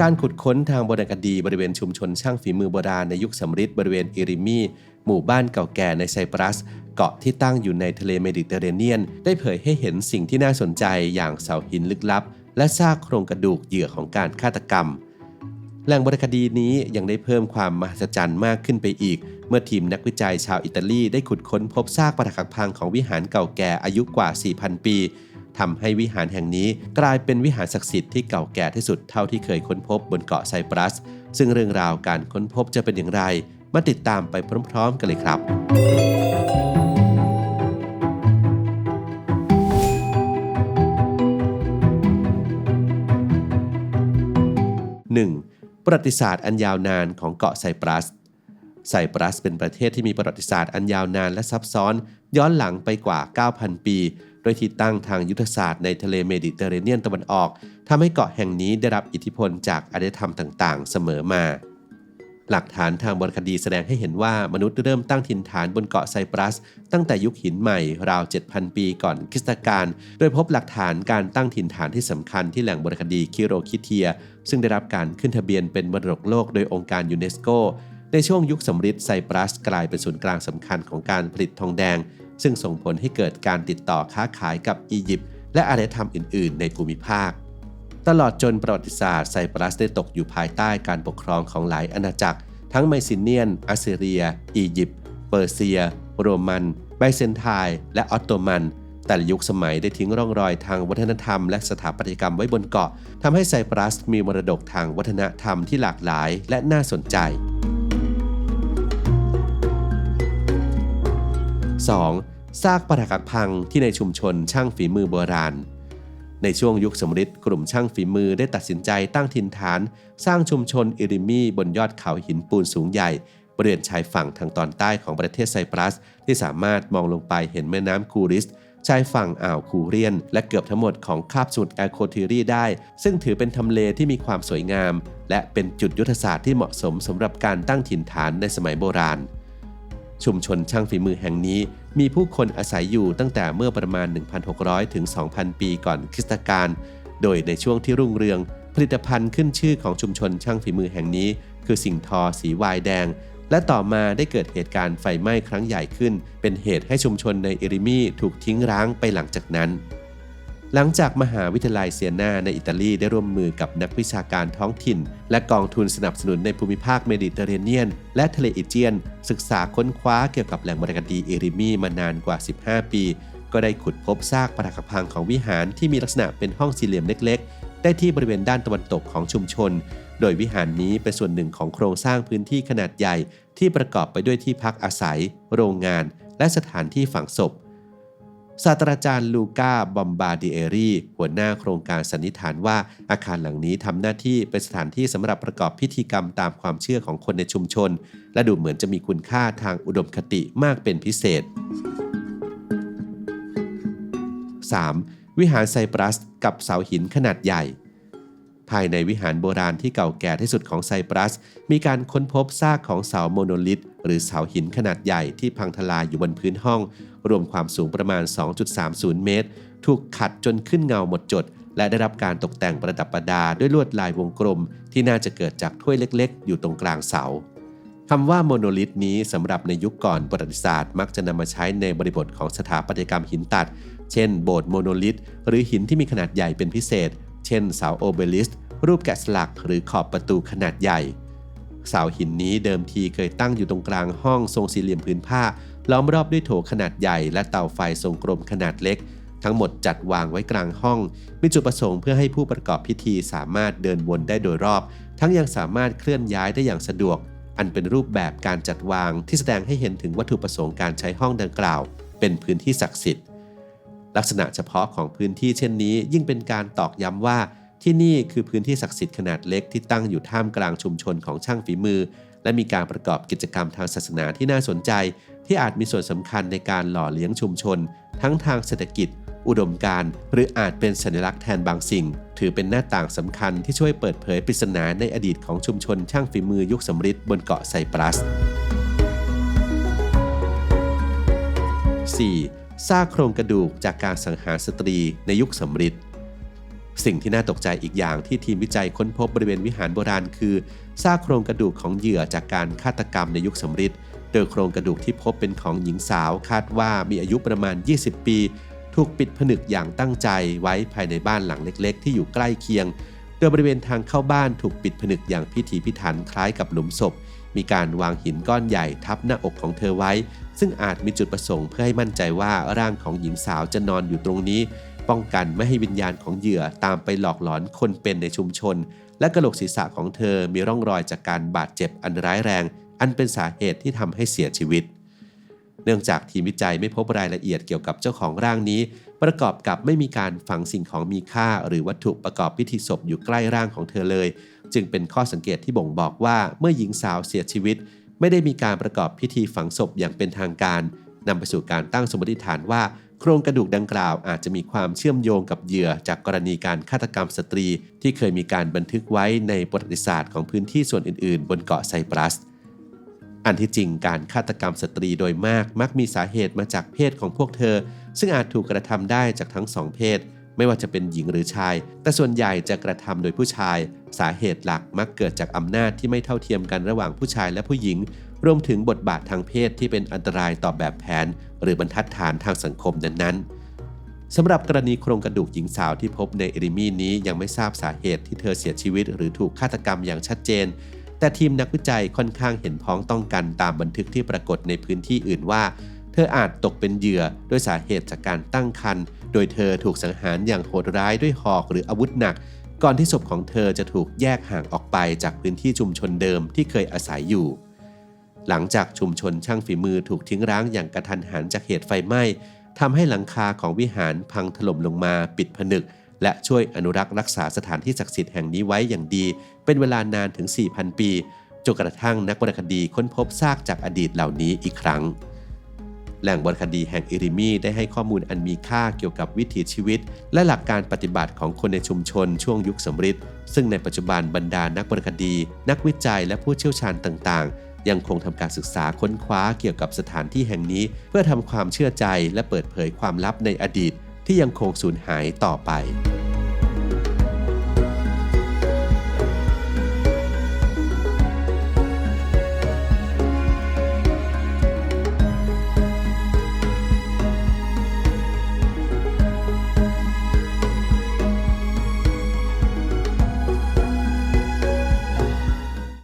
การขุดค้นทางโบราณคดีบริเวณชุมชนช่างฝีมือโบราณในยุคสำริดบริเวณอิริมีหมู่บ้านเก่าแก่ในไซปรัส เกาะที่ตั้งอยู่ในทะเลเมดิเตอร์เรเนียน ได้เผยให้เห็นสิ่งที่น่าสนใจอย่างเสาหินลึกลับ และซากโครงกระดูกเหยื่อของการฆาตกรรม แหล่งบรรณคดีนี้ยังได้เพิ่มความมหัศจรรย์มากขึ้นไปอีก เมื่อทีมนักวิจัยชาวอิตาลีได้ขุดค้นพบซากปรักหักพังของวิหารเก่าแก่อายุกว่า 4,000 ปี ทำให้วิหารแห่งนี้กลายเป็นวิหารศักดิ์สิทธิ์ที่เก่าแก่ที่สุดเท่าที่เคยค้นพบบนเกาะไซปรัส ซึ่งเรื่องราวการค้นพบจะเป็นอย่างไร มาติดตามไปพร้อม ๆ กันเลยครับ 1. ประวัติศาสตร์อันยาวนานของเกาะไซปรัส ไซปรัสเป็นประเทศที่มีประวัติศาสตร์อันยาวนานและซับซ้อน ย้อนหลังไปกว่า 9,000 ปี โดยที่ตั้งทางยุทธศาสตร์ในทะเลเมดิเตอร์เรเนียนตะวันออกทำให้เกาะแห่งนี้ได้รับอิทธิพลจากอารยธรรมต่างๆ เสมอมา หลักฐานทางบรรณคดีแสดงให้เห็นว่ามนุษย์เริ่มตั้งถิ่นฐานบนเกาะไซปรัส ตั้งแต่ยุคหินใหม่ราว 7,000 ปีก่อนคริสตกาลโดยพบหลักฐานการตั้งถิ่นฐานที่สำคัญที่แหล่งบรรณคดีคิโรคิเทีย ซึ่งได้รับการขึ้นทะเบียนเป็นมรดกโลกโดยองค์การยูเนสโก ในช่วงยุคสำริดไซปรัสกลายเป็นศูนย์กลางสำคัญของการผลิตทองแดง ซึ่งส่งผลให้เกิดการติดต่อค้าขายกับอียิปต์และอารยธรรมอื่น ๆ ในภูมิภาค ตลอดจนประวัติศาสตร์ไซปรัสได้ตกอยู่ภายใต้การปกครองของหลายอาณาจักร ทั้งไมซิเนียนอัสซีเรีย อียิปต์ เปอร์เซีย โรมัน ไบเซนไทน์และออตโตมัน แต่ละยุคสมัยได้ทิ้งร่องรอยทางวัฒนธรรมและสถาปัตยกรรมไว้บนเกาะทำให้ไซปรัสมีมรดกทางวัฒนธรรมที่หลากหลายและน่าสนใจ 2. ซากปรักหักพังที่ในชุมชนช่างฝีมือโบราณ ในช่วงยุคสมฤทธิ์กลุ่มช่างฝีมือได้ตัดสินใจตั้งถิ่นฐาน สร้างชุมชนอิริมีบนยอดเขาหินปูนสูงใหญ่บริเวณชายฝั่งทางตอนใต้ของประเทศไซปรัส ที่สามารถมองลงไปเห็นแม่น้ำคูริสชายฝั่งอ่าวคูเรียน และเกือบทั้งหมดของคาบสมุทรแอโคทิรีได้ ซึ่งถือเป็นทำเลที่มีความสวยงาม และเป็นจุดยุทธศาสตร์ที่เหมาะสมสำหรับการตั้งถิ่นฐานในสมัยโบราณ ชุมชนช่างฝีมือแห่งนี้ มีผู้คนอาศัยอยู่ตั้งแต่เมื่อประมาณ 1,600 ถึง 2,000 ปีก่อนคริสตกาล โดยในช่วงที่รุ่งเรือง ผลิตภัณฑ์ขึ้นชื่อของชุมชนช่างฝีมือแห่งนี้ คือสิ่งทอสีวายแดง และต่อมาได้เกิดเหตุการณ์ไฟไหม้ครั้งใหญ่ขึ้น เป็นเหตุให้ชุมชนในเอริมีถูกทิ้งร้างไปหลังจากนั้น หลังจากมหาวิทยาลัยเซียนาในอิตาลีได้ร่วมมือกับนักวิชาการท้องถิ่น และกองทุนสนับสนุนในภูมิภาคเมดิเตอร์เรเนียน และทะเลอีเจียน ศึกษาค้นคว้าเกี่ยวกับแหล่งบรรณคดีเอริมีมานานกว่า 15 ปี ก็ได้ขุดพบซากปรักหักพังของวิหารที่มีลักษณะเป็นห้องสี่เหลี่ยมเล็ก ๆ ได้ที่บริเวณด้านตะวันตกของชุมชน โดยวิหารนี้เป็นส่วนหนึ่งของโครงสร้างพื้นที่ขนาดใหญ่ ที่ประกอบไปด้วยที่พักอาศัย โรงงาน และสถานที่ฝังศพ ศาสตราจารย์ลูกาบอมบาดิเอรีหัวหน้าโครงการสันนิษฐานว่าอาคารหลังนี้ทำหน้าที่เป็นสถานที่สำหรับประกอบพิธีกรรมตามความเชื่อของคนในชุมชน และดูเหมือนจะมีคุณค่าทางอุดมคติมากเป็นพิเศษ 3. วิหารไซปรัส กับเสาหินขนาดใหญ่ ภายในวิหารโบราณที่เก่าแก่ที่สุดของไซปรัส มีการค้นพบซากของเสาโมโนลิทหรือเสาหินขนาดใหญ่ที่พังทลายอยู่บนพื้นห้อง รวมความสูงประมาณ 2.30 เมตร ถูกขัดจนขึ้นเงาหมดจด และได้รับการตกแต่งประดับประดาด้วยลวดลายวงกลม ที่น่าจะเกิดจากถ้วยเล็กๆ อยู่ตรงกลางเสาคำว่าโมโนลิทนี้สำหรับในยุคก่อนประวัติศาสตร์ มักจะนำมาใช้ในบริบทของสถาปัตยกรรมหินตัด เช่น โบสถ์โมโนลิทหรือหินที่มีขนาดใหญ่เป็นพิเศษ เช่นเสาโอเบลิสรูปแกะสลักหรือขอบประตูขนาดใหญ่ เสาหินนี้เดิมทีเคยตั้งอยู่ตรงกลางห้องทรงสี่เหลี่ยมพื้นผ้า ล้อมรอบด้วยโถขนาดใหญ่และเตาไฟทรงกลมขนาดเล็ก ทั้งหมดจัดวางไว้กลางห้อง มีจุดประสงค์เพื่อให้ผู้ประกอบพิธีสามารถเดินวนได้โดยรอบ ทั้งยังสามารถเคลื่อนย้ายได้อย่างสะดวก อันเป็นรูปแบบการจัดวางที่แสดงให้เห็นถึงวัตถุประสงค์การใช้ห้องดังกล่าว เป็นพื้นที่ศักดิ์สิทธิ์ ลักษณะเฉพาะของพื้นที่เช่นนี้ ยิ่งเป็นการตอกย้ำว่าที่นี่คือพื้นที่ศักดิ์สิทธิ์ขนาดเล็กที่ตั้งอยู่ท่ามกลางชุมชนของช่างฝีมือ และมีการประกอบกิจกรรมทางศาสนาที่น่าสนใจ ที่อาจมีส่วนสำคัญในการหล่อเลี้ยงชุมชน ทั้งทางเศรษฐกิจ อุดมการหรืออาจเป็นสัญลักษณ์แทนบางสิ่ง ถือเป็นหน้าต่างสำคัญที่ช่วยเปิดเผยปริศนาในอดีตของชุมชนช่างฝีมือยุคสำริดบนเกาะไซปรัส 4. ซากโครงกระดูกจากการสังหารสตรีในยุคสำริด สิ่งที่น่าตกใจอีกอย่างที่ทีมวิจัยค้นพบบริเวณวิหารโบราณคือซากโครงกระดูกของเหยื่อจากการฆาตกรรมในยุคสมฤทธิ์โดยโครงกระดูกที่พบเป็นของหญิงสาวคาดว่ามีอายุประมาณ 20 ปี ถูกปิดผนึกอย่างตั้งใจไว้ภายในบ้านหลังเล็ก ๆ ที่อยู่ใกล้เคียง โดยบริเวณทางเข้าบ้านถูกปิดผนึกอย่างพิถีพิถันคล้ายกับหลุมศพ มีการวางหินก้อนใหญ่ทับหน้าอกของเธอไว้ ซึ่งอาจมีจุดประสงค์เพื่อให้มั่นใจว่าร่างของหญิงสาวจะนอนอยู่ตรงนี้ ป้องกันไม่ให้วิญญาณของเหยื่อตามไปหลอกหลอนคนเป็นในชุมชน และกระโหลกศีรษะของเธอมีร่องรอยจากการบาดเจ็บอันร้ายแรง อันเป็นสาเหตุที่ทำให้เสียชีวิต เนื่องจากทีมวิจัยไม่พบรายละเอียดเกี่ยวกับเจ้าของร่างนี้ ประกอบกับไม่มีการฝังสิ่งของมีค่า หรือวัตถุประกอบพิธีศพอยู่ใกล้ร่างของเธอเลย จึงเป็นข้อสังเกตที่บ่งบอกว่าเมื่อหญิงสาวเสียชีวิต ไม่ได้มีการประกอบพิธีฝังศพอย่างเป็นทางการ นำไปสู่การตั้งสมมติฐานว่า โครงกระดูกดังกล่าวอาจจะมีความเชื่อมโยงกับเหยื่อจากกรณีการฆาตกรรมสตรี ที่เคยมีการบันทึกไว้ในประวัติศาสตร์ของพื้นที่ส่วนอื่น ๆ บนเกาะไซปรัส อันที่จริงการฆาตกรรมสตรีโดยมากมักมีสาเหตุมาจากเพศของพวกเธอ ซึ่งอาจถูกกระทำได้จากทั้งสองเพศ ไม่ว่าจะเป็นหญิงหรือชาย แต่ส่วนใหญ่จะกระทำโดยผู้ชาย สาเหตุหลักมักเกิดจากอำนาจที่ไม่เท่าเทียมกันระหว่างผู้ชายและผู้หญิง รวมถึงบทบาททางเพศที่เป็นอันตรายต่อแบบแผน หรือบรรทัดฐานทางสังคมนั้นๆสำหรับกรณีโครงกระดูกหญิงสาวที่พบในเอริมีนี้ยังไม่ทราบสาเหตุที่เธอเสียชีวิต หรือถูกฆาตกรรมอย่างชัดเจน แต่ทีมนักวิจัยค่อนข้างเห็นพ้องต้องกันตามบันทึกที่ปรากฏในพื้นที่อื่นว่า เธออาจตกเป็นเหยื่อด้วยสาเหตุจากการตั้งครรภ์โดยเธอถูกสังหารอย่างโหดร้ายด้วยหอกหรืออาวุธหนักก่อนที่ศพของเธอจะถูกแยกห่างออกไปจากพื้นที่ชุมชนเดิมที่เคยอาศัยอยู่ หลังจากชุมชนช่างฝีมือถูกทิ้งร้างอย่างกระทันหันจากเหตุไฟไหม้ทำให้หลังคาของวิหารพังถล่มลงมาปิดผนึก และช่วยอนุรักษ์รักษาสถานที่ศักดิ์สิทธิ์แห่งนี้ไว้อย่างดี เป็นเวลานานถึง 4,000 ปีจนกระทั่งนักวรรณคดีค้นพบซากจากอดีตเหล่านี้อีกครั้ง แหล่งวรรณคดีแห่งอิริมีได้ให้ข้อมูลอันมีค่าเกี่ยวกับวิถีชีวิต และหลักการปฏิบัติของคนในชุมชนช่วงยุคสมฤทธิ์ซึ่งในปัจจุบันบรรดานักวรรณคดี นักวิจัยและผู้เชี่ยวชาญต่างๆ ยังคงทำการศึกษาค้นคว้าเกี่ยวกับสถานที่แห่งนี้ เพื่อทำความเชื่อใจและเปิดเผยความลับในอดีต ที่ยังคงสูญหายต่อไป